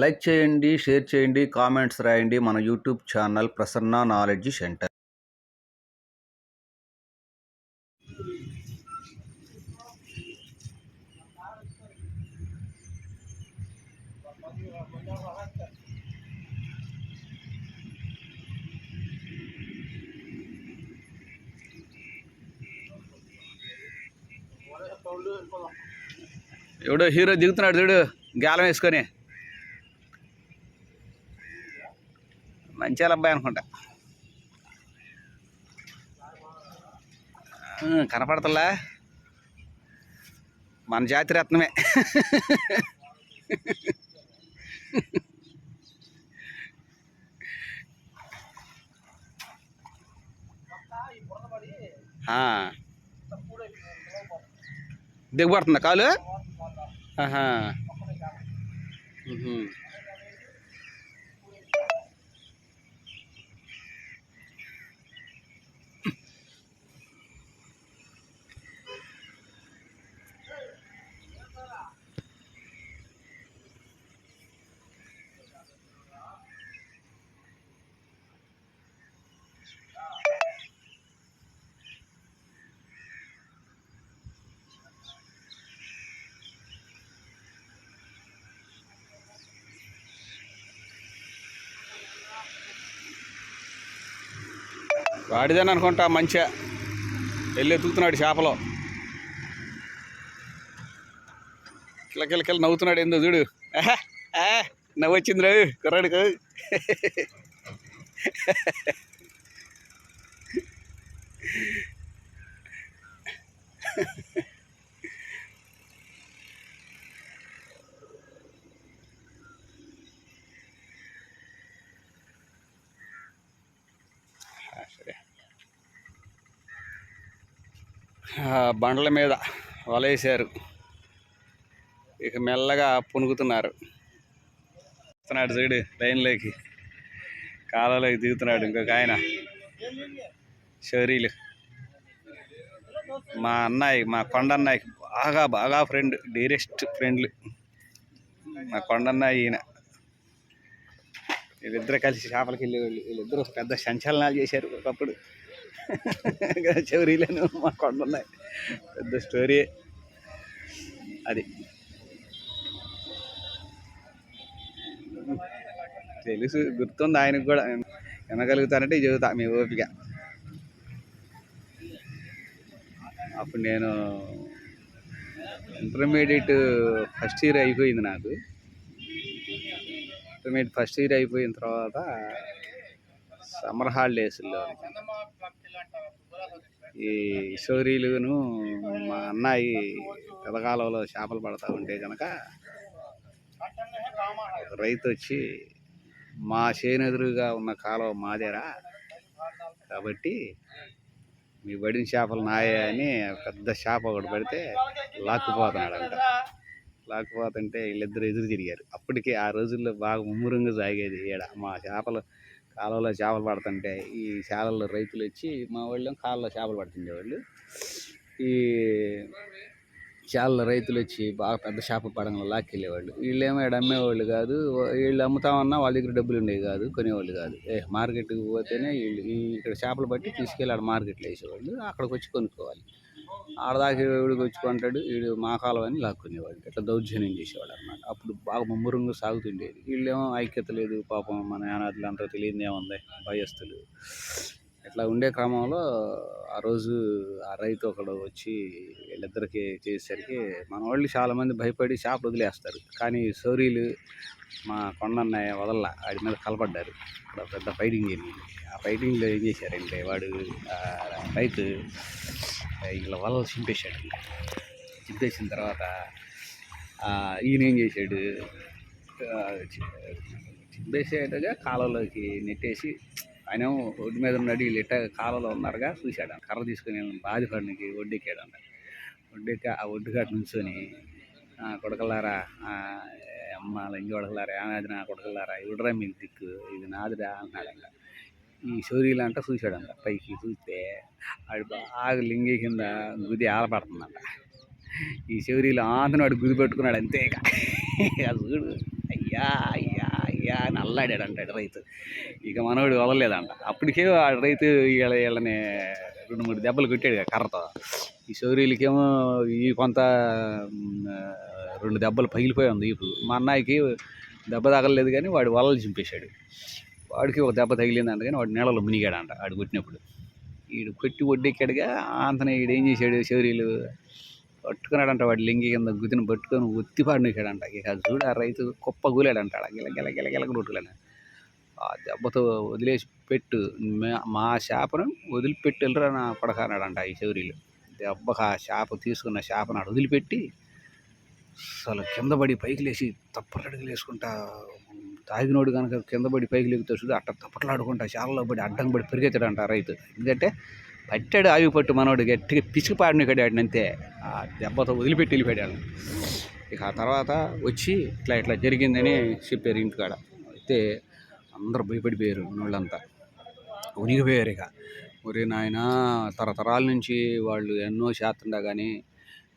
Like చేయండి share చేయండి comments రాయండి మన YouTube channel Prasanna knowledge centre. ఎవడో హీరో దిగుతున్నాడు చూడు గాలం వేసుకొని. మంచి అబ్బాయి అనుకుంటా కనపడతలా? మన జాతి రత్నమే. ఆ. దిగబడుతుందా కాలు? ఆహా. వాడిదని అనుకుంటా మంచిగా. వెళ్ళి ఎత్తుకుతున్నాడు చేపలో. కిలకిలకిల నవ్వుతున్నాడు ఏందో చూడు. ఆహా, నవ్వు వచ్చింది రా కుర్రాడికి Ha బండల మీద వలేశారు. ఇక మెల్లగా పునుగుతున్నారు. వస్తున్నాడు చూడు లైన్లోకి. కాలంలోకి దిగుతున్నాడు ఇంకొక ఆయన. షరీలు. మా అన్నయ్య మా కొండ బాగా బాగా ఫ్రెండ్ డీరెస్ట్ ఫ్రెండ్లు మా కొండన్నయ్య ఈయన. వీళ్ళిద్దరు కలిసి చేపలకి వెళ్ళేవాళ్ళు వీళ్ళిద్దరు పెద్ద సంచలనాలు చేశారు ఒకప్పుడు. చౌరీలను మా కొండ ఉన్నాయి పెద్ద స్టోరీ. అది. తెలుసు గుర్తుంది ఆయనకు కూడా. వినగలుగుతానంటే చెబుతా మీ ఓపిక. అప్పుడు నేను ఇంటర్మీడియట్ ఫస్ట్ ఇయర్ అయిపోయింది నాకు. ఇంటర్మీడియట్ ఫస్ట్ ఇయర్ అయిపోయిన తర్వాత సమ్మర్ హాలిడేస్లో ఈ ఇసోరీలును మా అన్నయ్య పెదకాలంలో చేపలు పడతా ఉంటే కనుక రైతు వచ్చి మా చేనెదురుగా ఉన్న కాలువ మాదేరా కాబట్టి మీ బడిన చేపలు నాయే అని పెద్ద చేప ఒకటి పడితే లాక్కుపోతున్నాడంట. లాక్కుపోతుంటే వీళ్ళిద్దరు ఎదురు తిరిగారు. అప్పటికే ఆ రోజుల్లో బాగా ముమ్మురంగా సాగేది ఈడ. మా చేపలు కాలువలో చేపలు పడుతుంటే ఈ చేపల్లో రైతులు వచ్చి మా వాళ్ళు కాలువలో చేపలు పడుతుండేవాళ్ళు. ఈ చాలా రైతులు వచ్చి బాగా పెద్ద చేపలు పడంగా లాక్కెళ్ళేవాళ్ళు. వీళ్ళేమో ఇక్కడ అమ్మేవాళ్ళు కాదు వీళ్ళు అమ్ముతామన్నా వాళ్ళ దగ్గర డబ్బులు ఉండేవి కాదు కొనేవాళ్ళు కాదు. ఏ మార్కెట్కి పోతేనే వీళ్ళు ఇక్కడ చేపలు పట్టి తీసుకెళ్ళి ఆడ మార్కెట్లో వేసేవాళ్ళు అక్కడికి వచ్చి కొనుక్కోవాలి. ఆడదాకా వీడికి వచ్చి కొంటాడు వీడు మా కాలం అని లాక్కునేవాడు. ఇట్లా దౌర్జన్యం చేసేవాడు అనమాట అప్పుడు బాగా ముమ్మరంగా సాగుతుండేది. వీళ్ళేమో ఐక్యత లేదు పాపం మన యానాదులు అంతా తెలియదు ఏముంది భయస్తులు ఇట్లా ఉండే క్రమంలో ఆ రోజు ఆ రైతు ఒకడు వచ్చి వీళ్ళిద్దరికి చేసేసరికి మన వాళ్ళు చాలామంది భయపడి చేపలు వదిలేస్తారు. కానీ సోరీలు మా కొండన్నయ్య వదల్లా వాడి మీద కలపడ్డారు. అక్కడ పెద్ద ఫైటింగ్ జరిగింది. ఫైటింగ్లో ఏం చేశారంటే వాడు రైతు ఇలా వలలు చింపేశాడు. చింపేసిన తర్వాత ఈయన ఏం చేశాడు? చింపేసేటగా కాలంలోకి నెట్టేసి ఆయన ఒడ్డు మీద ఉన్నాడు వీళ్ళు ఇట్ట కాలంలో ఉన్నారుగా చూశాడు. కర్ర తీసుకుని ఒడ్డెక్కాడు ఒడ్డెక్కాడంట. ఒడ్డెక్క ఆ ఒడ్డుగాట నుంచొని కొడకలారా అమ్మ లంగి కొడకలారా ఏనాది నా కొడకలారా ఇవిడరా మీకు దిక్కు ఇది నాదిరా అన్నాడంట. ఈ షోరీలు అంట చూశాడంట. పైకి చూస్తే ఆడు బాగా లింగి కింద గుది ఆలపడుతుందంట. ఈ శౌర్యులు ఆంతను వాడు గుది పెట్టుకున్నాడు అంతే ఇక చూడు. అయ్యా అయ్యా అయ్యా అని అల్లాడాడు అంటాడు రైతు. ఇక మనవాడు వదలలేదంట. అప్పటికే ఆ రైతు వీళ్ళ వీళ్ళని రెండు మూడు దెబ్బలు కొట్టాడు కర్రతో. ఈ శౌర్యులకేమో ఈ కొంత రెండు దెబ్బలు పగిలిపోయి ఉంది. ఇప్పుడు మా అన్నయ్యకి దెబ్బ తగలలేదు కానీ వాడు వలలు చింపేశాడు. వాడికి ఒక దెబ్బ తగిలిందంట కానీ వాడు నీళ్ళలో మునిగాడంట. ఆడు కొట్టినప్పుడు. వీడు కొట్టి ఒడ్డెక్కాడుగా అంతనే వీడు ఏం చేశాడు? శౌర్యులు పట్టుకున్నాడంట వాడు లింగి కింద గుతిని పట్టుకొని ఒత్తి పాడినాడంట ఇక చూడు ఆ రైతు కుప్ప గూలాడంట ఆడ. గిల గిల గిల గిల కొట్టుకులాడు ఆ దెబ్బతో వదిలేసి పెట్టు. మా చేపను వదిలిపెట్టి వెళ్ళరా నా పడకానాడంట ఈ శౌర్యులు. దెబ్బకు ఆ చేప తీసుకున్న చేపను ఆడు వదిలిపెట్టి అసలు కింద పడి పైకి లేచి తప్పరడుగులు వేసుకుంటా తాగినోడు కనుక కింద పడి పైకి లేకుతా చూడు అట్ట తప్పట్లాడుకుంటా చాలలో పడి అడ్డం పడి పెరిగెత్తాడంట రైతు. ఎందుకంటే పట్టాడు ఆగి పట్టు మనోడు గట్టిగా పిసికిపాడిని కడాడు అంతే. ఆ దెబ్బతో వదిలిపెట్టి వెళ్ళిపోయాడు. ఇక ఆ తర్వాత వచ్చి ఇట్లా ఇట్లా జరిగిందని చెప్పారు ఇంటికాడ. అయితే అందరూ భయపడిపోయారు వాళ్ళంతా. ఉనిగిపోయారు ఇక. ఒరే నాయన తరతరాల నుంచి వాళ్ళు ఎన్నో చేస్తుండా కానీ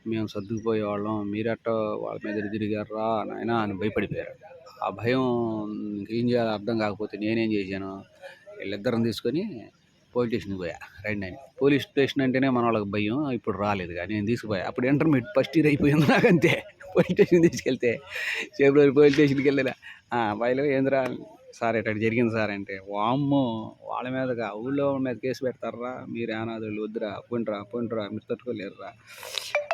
మేము సర్దుకుపోయేవాళ్ళం మీరట్ట వాళ్ళ మీద తిరిగారా నాయన అని భయపడిపోయారు. ఆ భయం ఏం చేయాలో అర్థం కాకపోతే నేనేం చేశాను? వీళ్ళిద్దరం తీసుకొని పోలీస్ స్టేషన్కి పోయా రండి అని పోలీస్ స్టేషన్ అంటేనే మన వాళ్ళకి భయం ఇప్పుడు రాలేదు కానీ నేను తీసుకుపోయా. అప్పుడు ఇంటర్మీడియట్ ఫస్ట్ ఇయర్ అయిపోయింది నాకు అంతే. పోలీస్ స్టేషన్ తీసుకెళ్తే ఫిబ్రవరి పోలీస్ స్టేషన్కి వెళ్ళినా. బయలు ఏంద్రా? సార్ ఇట్లా జరిగింది సార్ అంటే వామ్మో వాళ్ళ మీదగా ఊళ్ళో వాళ్ళ మీద కేసు పెడతారా? మీరు అనాథులు వద్దురా పోండిరా పోండిరా మీరు తట్టుకోలేరురా.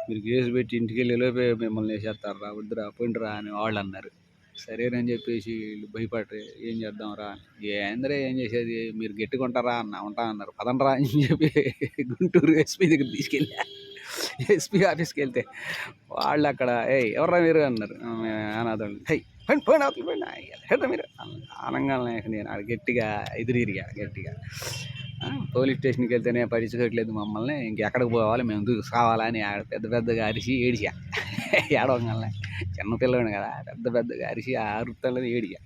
మీరు కేసు పెట్టి ఇంటికి వెళ్ళి లోపే మిమ్మల్ని వేసేస్తారా? వద్దురా పోండిరా అని వాళ్ళు అన్నారు. సరేనని చెప్పేసి వీళ్ళు భయపడరు ఏం చేద్దాంరా? ఏందరే ఏం చేసేది? మీరు గట్టిగా అన్న ఉంటా అన్నారు. పదండ్రా అని చెప్పి గుంటూరు ఎస్పీ దగ్గర తీసుకెళ్ళా. ఎస్పీ ఆఫీస్కి వెళ్తే వాళ్ళు అక్కడ ఏ ఎవర్రా మీరు? అన్నారు. "ఆ, హై పోయిన పోయిన అవతల పోయిన హెడ్రా మీరు? ఆనంగానే నేను ఆడ గట్టిగా ఎదురిగా గట్టిగా. పోలీస్ స్టేషన్కి వెళ్తేనే పరీక్షట్లేదు మమ్మల్ని. ఇంకెక్కడికి పోవాలి? మేము దూకు కావాలని ఆడ పెద్ద పెద్దగా అరిచి ఏడిచా. ఏడవగానే చిన్న పిల్లవాడు కదా పెద్ద పెద్దగా అరిసి ఆ అరుపుతలేదు ఏడిగా.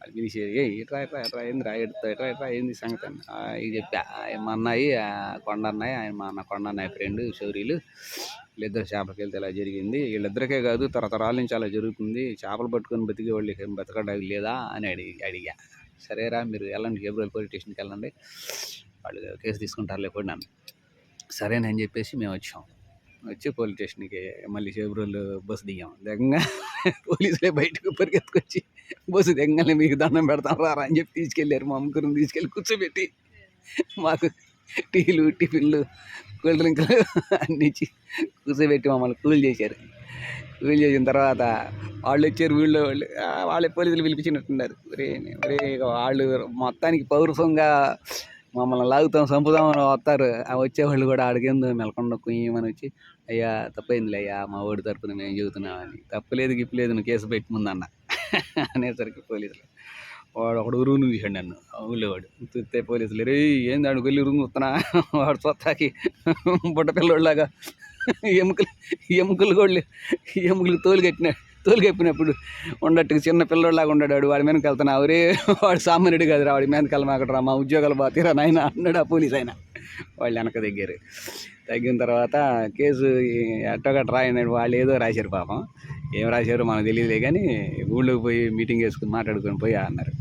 వాళ్ళు పిలిచి ఏ ఇట్రా ఇట్రా ఇట్రా ఏందిరా ఎడుతా ఇట్రా ఇట్రా ఏంది సంగతి? అని. ఇది చెప్పా మా అన్నయ్య ఆ, కొండ అన్నయ్య ఆయన మా అన్న కొండ అన్నయ్య ఫ్రెండ్ శౌర్యులు వీళ్ళిద్దరు చేపలకి వెళ్తే ఇలా జరిగింది. వీళ్ళిద్దరికే కాదు తరతరాల నుంచి అలా జరుగుతుంది. చేపలు పట్టుకొని బతికే వాళ్ళకి ఏం బతకడానికి లేదా అని అడిగి అడిగా. సరేరా మీరు వెళ్ళండి ఫిబ్రవరి పోలీస్ స్టేషన్కి వెళ్ళండి. వాళ్ళు కేసు తీసుకుంటారులే కూడా నన్ను సరేనని చెప్పేసి మేము వచ్చాం. వచ్చి పోలీస్ స్టేషన్కి మళ్ళీ చేబ్రోలు బస్సు దిగాం. దిగంగా పోలీసులే బయటకు పరిగెత్తుకొచ్చి బస్సు దిగంగానే మీకు దండం పెడతాం రారా అని చెప్పి తీసుకెళ్ళారు. మా ముగ్గురిని తీసుకెళ్ళి కూర్చోబెట్టి మాకు టీలు టిఫిన్లు కూల్ డ్రింకులు అన్ని కూర్చోబెట్టి మమ్మల్ని కూల్ చేశారు. కూల్ చేసిన తర్వాత వాళ్ళు వచ్చారు ఊళ్ళో వాళ్ళు వాళ్ళే పోలీసులు పిలిపించినట్టున్నారు. ఒరే ఒరే వాళ్ళు మొత్తానికి పౌరుషంగా మమ్మల్ని లాగుతాం చంపుదాం అని వస్తారు. ఆ వచ్చేవాళ్ళు కూడా ఆడికేందో మెలకొండ కుయ్యమని వచ్చి అయ్యా తప్పైందిలే అయ్యా మా ఓడి తరపున మేము చెబుతున్నామని. తప్పలేదు గిప్పలేదు నువ్వు కేసు పెట్టి ముందన్న అనేసరికి పోలీసులు వాడు ఒకడు ఉరుగు చూశాడు నన్ను. ఆ వాడు చూస్తే పోలీసులు రే ఏంది ఆడు వెళ్ళి ఉరుగు వస్తున్నా? వాడు సొత్తాకి బుట్ట పిల్లోళ్ళలాగా ఎముకలు ఎముకలు కూడా ఎముకలు తోలు కట్టినాడు. తోలు కప్పినప్పుడు ఉండట్టుగా చిన్న పిల్లడిలాగా ఉన్నాడు వాడి మీదకి వెళ్తున్నా. అవరే వాడు సామాన్యుడు కాదురా వాడి మీదకి వెళ్ళమాకడరా మా ఉద్యోగాలు బాతీరా నాయన అన్నాడు ఆ పోలీస్ ఆయన. వాళ్ళు వెనక దగ్గర తగ్గిన తర్వాత కేసు ఎట్టగట్ట రాయన్నాడు వాళ్ళు ఏదో రాశారు పాపం. ఏం రాశారో మనకు తెలియదులే కానీ ఊళ్ళోకి పోయి మీటింగ్ వేసుకుని మాట్లాడుకొని పోయి అన్నారు.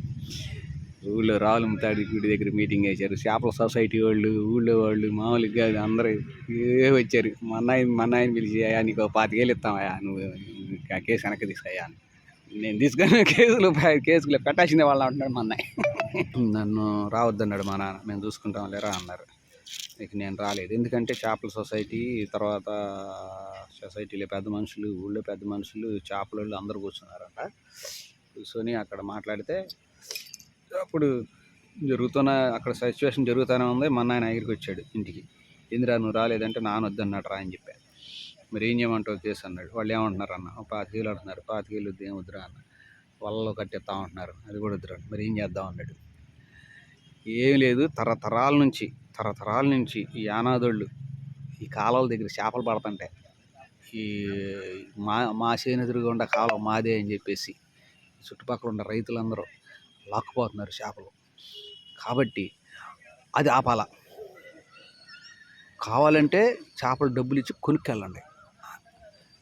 ఊళ్ళో రావుల ముతాడి గుడి దగ్గర మీటింగ్ వేశారు చేపల సొసైటీ వాళ్ళు ఊళ్ళో వాళ్ళు మామూలుగా అందరూ ఏ వచ్చారు. మా అన్నయ్య మా అన్నయ్యని పిలిచి అయ్యా నీకు ఒక పాతికేళ్ళు ఇస్తామయ్యా నువ్వు ఆ కేసు వెనక్కి తీసుకయ్యా అని. నేను తీసుకొని కేసులు కేసులు పెట్టాల్సిందే వాళ్ళు అంటున్నాడు మా అన్నయ్య. నన్ను రావద్దన్నాడు మా నాన్న. మేము చూసుకుంటాం లేరా అన్నారు. ఇక నేను రాలేదు. ఎందుకంటే చేపల సొసైటీ తర్వాత సొసైటీలో పెద్ద మనుషులు ఊళ్ళో పెద్ద మనుషులు చేపల వాళ్ళు అందరూ కూర్చున్నారంట. కూర్చొని అక్కడ మాట్లాడితే అప్పుడు జరుగుతున్న అక్కడ సిచ్యువేషన్ జరుగుతూనే ఉంది. మా నాయన దగ్గరికి వచ్చాడు ఇంటికి. ఇందిరా నువ్వు రాలేదంటే నాన్న వద్దన్నాడు రా అని చెప్పాను మరి ఏం చేయమంటావు చేసి అన్నాడు. వాళ్ళు ఏమంటున్నారు అన్న? పాతికేళ్ళు అంటున్నారు. పాతికేళ్ళు వద్దు ఏం వద్దురా అన్న. వలలో కట్టేస్తా ఉంటున్నారు అది కూడా వద్దురా మరి ఏం చేద్దాం అన్నాడు. ఏం లేదు. తరతరాల నుంచి తరతరాల నుంచి ఈ యానాదోళ్ళు ఈ కాలువల దగ్గర చేపలు పడుతుంటాయి ఈ మా మా చేనెదురుగా ఉండే కాలం మాదే అని చెప్పేసి చుట్టుపక్కల ఉన్న రైతులందరూ లాక్కుపోతున్నారు చేపలు. కాబట్టి అది ఆపాల. కావాలంటే చేపలు డబ్బులు ఇచ్చి కొనుక్కెళ్ళండి.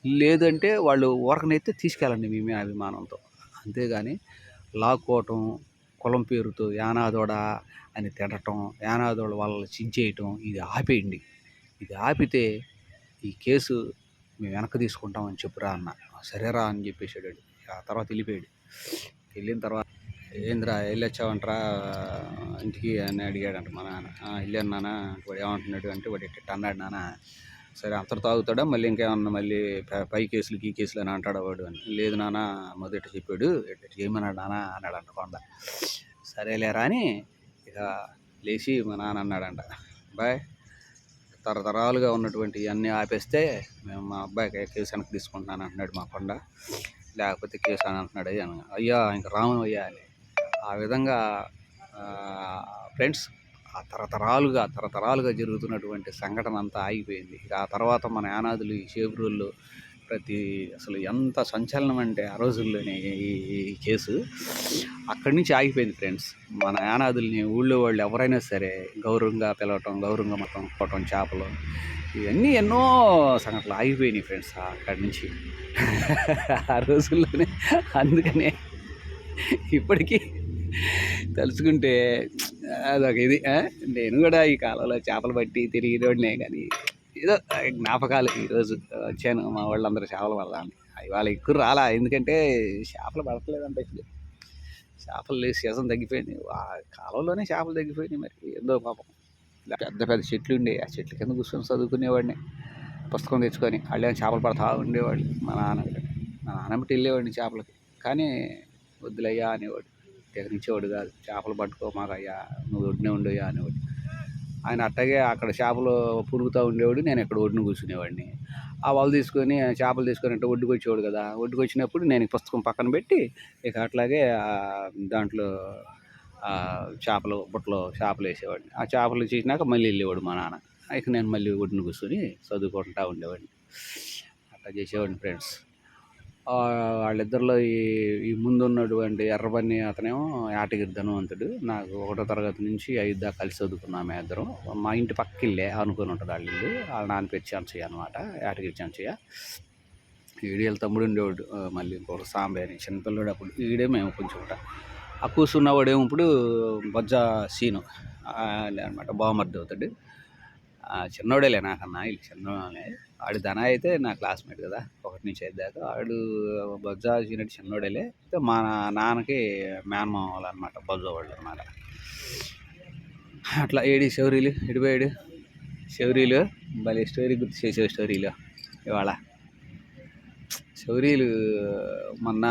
లేదంటే వాళ్ళు ఊరకనైతే తీసుకెళ్ళండి మేమే అభిమానంతో. అంతేగాని లాక్కోవటం కులం పేరుతో యానాదోడ అని తినటం యానాదోడ వాళ్ళని చించేయటం ఇది ఆపేయండి. ఇది ఆపితే ఈ కేసు మేము వెనక్కి తీసుకుంటామని చెప్పురా అన్న. సరేరా అని చెప్పేసాడు ఆ తర్వాత వెళ్ళిపోయాడు. వెళ్ళిన తర్వాత ఏంద్రా వెళ్ళొచ్చావంటరా ఇంటికి అని అడిగాడంట మా నాన్న. వెళ్ళాను నాన్న వాడు ఏమంటున్నాడు అంటే వాడు ఇట్ట అన్నాడు నాన్న. సరే అంతటి తాగుతాడా మళ్ళీ ఇంకేమన్నా మళ్ళీ పై కేసులు ఈ కేసులు అని అంటాడా వాడు అని. లేదు నాన్న మొదట చెప్పాడు ఇట్ట చేయమన్నాడు నాన్న అన్నాడంట కొండ. సరేలేరా అని ఇక లేచి మా నాన్న అన్నాడంట. బాయ్. తరతరాలుగా ఉన్నటువంటి అన్నీ ఆపేస్తే మేము మా అబ్బాయికి కేసు వెనక్కి తీసుకుంటున్నాను అంటున్నాడు మా కొండ. లేకపోతే కేసు అని అంటున్నాడు అయ్యా. అయ్యా ఇంక అయ్యా అని. ఆ విధంగా ఫ్రెండ్స్ ఆ తరతరాలుగా తరతరాలుగా జరుగుతున్నటువంటి సంఘటన అంతా ఆగిపోయింది. ఆ తర్వాత మన యానాదులు ఈ షేబ్రూళ్ళు ప్రతి అసలు ఎంత సంచలనం అంటే ఆ రోజుల్లోనే ఈ కేసు. అక్కడి నుంచి ఆగిపోయింది ఫ్రెండ్స్. మన యానాదుల్ని ఊళ్ళో వాళ్ళు ఎవరైనా సరే గౌరవంగా పిలవటం గౌరవంగా మొత్తం కొట్టడం చేపలు ఇవన్నీ ఎన్నో సంఘటనలు ఆగిపోయినాయి ఫ్రెండ్స్ అక్కడి నుంచి. ఆ రోజుల్లోనే. అందుకనే ఇప్పటికీ తలుచుకుంటే అదొక ఇది. నేను కూడా ఈ కాలంలో చేపలు పట్టి తిరిగినోడినే కానీ ఏదో జ్ఞాపకాలు ఈరోజు వచ్చాను మా వాళ్ళందరూ చేపలు పడదాన్ని ఇవాళ ఎక్కువ రాలా ఎందుకంటే చేపలు పడట్లేదంట ఇప్పుడు చేపలు లేదు సీజన్ తగ్గిపోయింది ఆ కాలంలోనే చేపలు తగ్గిపోయినాయి మరి. ఏదో పాపం. ఇలా పెద్ద పెద్ద చెట్లు ఉండే ఆ చెట్ల కింద కూర్చొని చదువుకునేవాడిని. పుస్తకం తెచ్చుకొని వాళ్ళేమో చేపలు పడతా ఉండేవాళ్ళు. మా నాన్న మా నాన్న బట్టి వెళ్ళేవాడిని చేపలకి. కానీ వద్దులయ్యా అనేవాడు. తెగనిచ్చేవాడు కాదు. చేపలు పట్టుకో మాకయ్యా నువ్వు ఒడ్డునే ఉండయ్యా అనేవాడు ఆయన అట్టగే అక్కడ చేపలు పురుగుతూ ఉండేవాడు నేను ఇక్కడ ఒడ్డున కూర్చునేవాడిని. ఆ వాళ్ళు తీసుకొని చేపలు తీసుకొని అంటే ఒడ్డుకు వచ్చేవాడు కదా. ఒడ్డుకు వచ్చినప్పుడు నేను పుస్తకం పక్కన పెట్టి ఇక అట్లాగే దాంట్లో చేపలు బుట్టలో చేపలు వేసేవాడిని. ఆ చేపలు చేసినాక మళ్ళీ వెళ్ళేవాడు మా నాన్న. ఇక నేను మళ్ళీ ఒడ్డున కూర్చొని చదువుకుంటా ఉండేవాడిని. అట్లా చేసేవాడిని ఫ్రెండ్స్. వాళ్ళిద్దరిలో ఈ ఈ ముందున్నటువంటి ఎర్రబన్ని అతనేమో యాటగిరి ధనవంతుడు. నాకు ఒకటో తరగతి నుంచి ఐదు దాకా కలిసి చదువుకున్నాం ఇద్దరం. మా ఇంటి పక్క ఇల్లే అనుకుని ఉంటుంది వాళ్ళ ఇల్లు వాళ్ళ నాన్న పేరు చెంచయ్య అనమాట యాటగిరి చెంచయ్య. ఈడేళ్ళ తమ్ముడు ఉండేవాడు మళ్ళీ ఇంకొక సాంబే అని చిన్నపిల్లడు అప్పుడు. ఈడే మేము కొంచెం ఉంటా ఆ కూర్చున్నవాడేమో ఇప్పుడు బొజ్జ సీను అనమాట బామర్ది అవుతాడు. చిన్నోడేలే నాకన్నా వీళ్ళు చిన్నోడే ఆడు ధన అయితే నా క్లాస్మేట్ కదా. ఒకటి నుంచి ఐదు దాకా. ఆడు బజాజ్ యూనిట్ చిన్నోడేలే. అయితే మా నాన్నకి మేనమామలు అనమాట బొజ్జ వాళ్ళు అనమాట అట్లా ఏడి శౌరీలు ఎడిపోయాడు శౌరీలు భలే స్టోరీ గుర్తు చేసే స్టోరీలు ఇవాళ. శౌరీలు మొన్న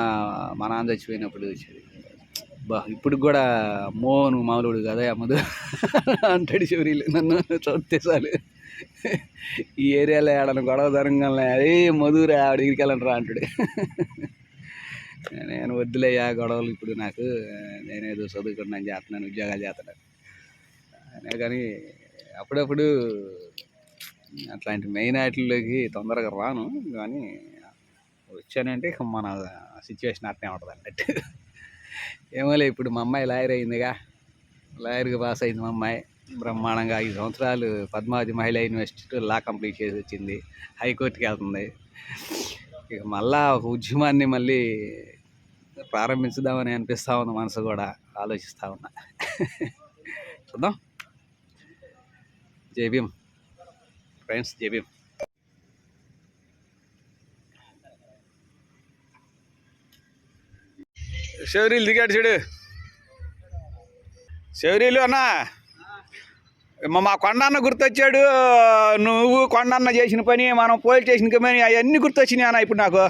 మా నాన్న చచ్చిపోయినప్పుడు వచ్చేది బా ఇప్పుడు కూడా మోహన్ మామూలుడు కదా అమ్మదు అంటాడు శౌరీలు నన్ను చూస్తే చాలు. ఈ ఏరియాలో ఆడను గొడవ జరగలే అదే మధురా ఆవిడ ఇరికెళ్ళను రా అంటాడు. నేను వద్దులేయా గొడవలు ఇప్పుడు నాకు నేనేదో చదువుకున్నాను చేస్తున్నాను ఉద్యోగాలు చేస్తున్నాను. అనే కానీ అప్పుడప్పుడు అట్లాంటి మెయిన్ ఆటల్లోకి తొందరగా రాను కానీ వచ్చానంటే ఇక మన సిచ్యువేషన్ అట్నే ఉంటుంది అన్నట్టు. ఏమోలే ఇప్పుడు మా అమ్మాయి లాయర్ అయిందిగా. లాయర్కి పాస్ అయింది మా అమ్మాయి. బ్రహ్మాండంగా ఐదు సంవత్సరాలు పద్మావతి మహిళా యూనివర్సిటీ లా కంప్లీట్ చేసి వచ్చింది. హైకోర్టుకి వెళ్తుంది. ఇక మళ్ళా ఒక ఉద్యమాన్ని మళ్ళీ ప్రారంభించుదామని అనిపిస్తూ ఉంది మనసు కూడా. ఆలోచిస్తూ ఉన్నా. చూద్దాం. జేబీఎం ఫ్రెండ్స్ జేబీఎం శౌరీలు దిగాడు చూడు. శౌరీలు అన్నా. మా కొండన్న గుర్తొచ్చాడు నువ్వు కొండన్న చేసిన పని మనం పోలీస్ స్టేషన్కి పని అవన్నీ గుర్తొచ్చినాయి అన్న ఇప్పుడు నాకు.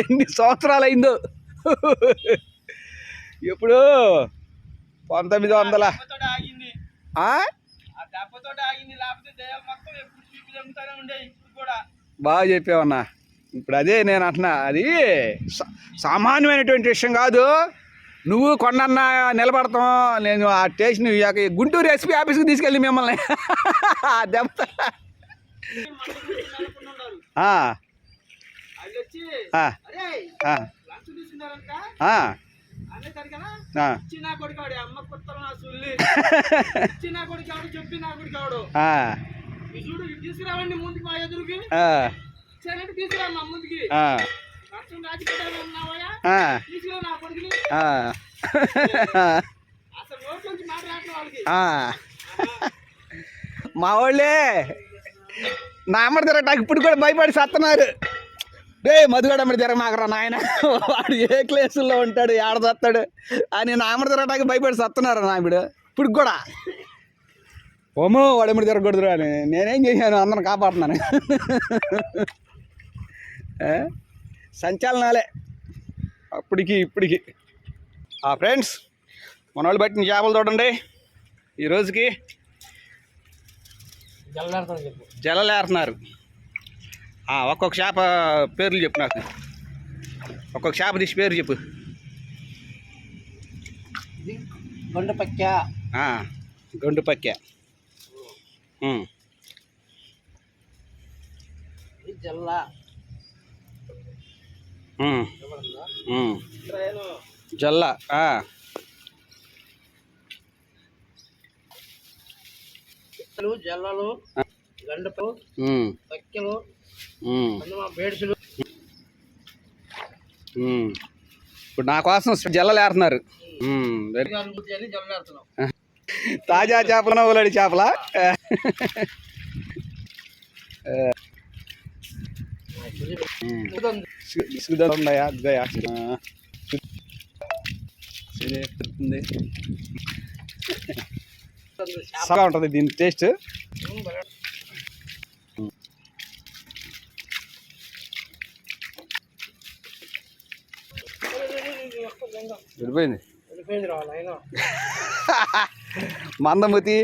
ఎన్ని సంవత్సరాలు అయిందో ఎప్పుడు పంతొమ్మిది వందల ఇప్పుడు బాగా చెప్పావన్నా. ఇప్పుడు అదే నేను అంటున్నా అది సామాన్యమైనటువంటి విషయం కాదు. నువ్వు కొండన్న నిలబడతాం. నేను ఆ స్టేషన్ గుంటూరు ఎస్పీ ఆఫీస్కి తీసుకెళ్ళి మిమ్మల్ని. దెబ్బ తీసుకురావండి ముందుకు మా ఎదురుకి. ఆ, సరే తీసుకురా మా ముందుకి. ఆ, ఆ, మా వాళ్ళే. నా అమ్మడి తిరగటానికి ఇప్పుడు కూడా భయపడి సత్తున్నారు. రే మధుగడ అమ్మడి తిరగ నాకరా నాయన. వాడు ఏ క్లేసుల్లో ఉంటాడు ఏడ అని నా అమ్మడి తిరగటానికి భయపడి సత్తున్నారు నా ఇప్పుడు ఇప్పుడు కూడా. ఓమో వాడు ఎమ్మడి తిరగకూడదురా అని నేనేం చేశాను? అందరిని కాపాడుతున్నాను. సంచలనాలే. అప్పటికి ఇప్పటికి. ఆ ఫ్రెండ్స్ మన వాళ్ళు పట్టిన చేపలు చూడండి. ఈ రోజుకి జలలేరుతున్నారు ఒక్కొక్క చేప పేర్లు చెప్పు నాకు. ఒక్కొక్క చేప తీసి పేరు చెప్పు. గొండ పక్క. గొండు పక్కె. జల్లా. జల్ల జల్లలు గండపు అన్నమా బేడ్సులు. ఇప్పుడు నా కోసం అని జల్లాడుతున్నాం తాజా చేపల ఊలడి చేపల? ఉన్నాయా ఇదయా సగా ఉంటుంది దీని టేస్ట్ వెళ్ళిపోయింది మందమూతి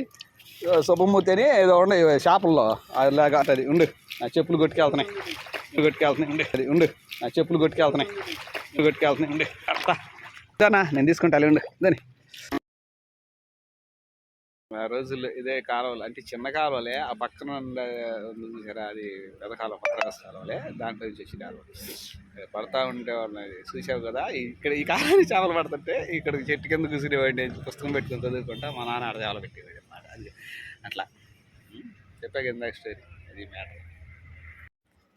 శుభమూతి అని ఏదో ఉండే షాపుల్లో. అలాగా అది ఉండు. నా చెప్పులు కొట్టుకెళ్తున్నాయి. చెప్పులు కొట్టుకెళ్తున్నాయి అది ఉండు. నా చెప్పులు కొట్టుకెళ్తున్నాయి. కొట్టుకెళ్తున్నాయండి కొట్టుకెళ్తున్నాయి నేను తీసుకుంటా ఉండు. దాని ఆ రోజుల్లో ఇదే కాలువలు అంటే చిన్న కాలువలే ఆ పక్కన ఉండే చూసారా అది పెద్ద కాలువ పక్కన కాలువలే దాంట్లో నుంచి వచ్చి కాలువ పడతా ఉంటే అది. చూసావు కదా ఇక్కడ ఈ కాలువని చేపలు పడుతుంటే ఇక్కడ చెట్టు కింద కూర్చునేవాడిని. పుస్తకం పెట్టుకుని చదువుకుంటా మా నాన్న ఆడ చేపలు పెట్టేవాడు అనమాట అది. అట్లా. చెప్పాక ఇందాక స్టోరీ అది మ్యాటర్.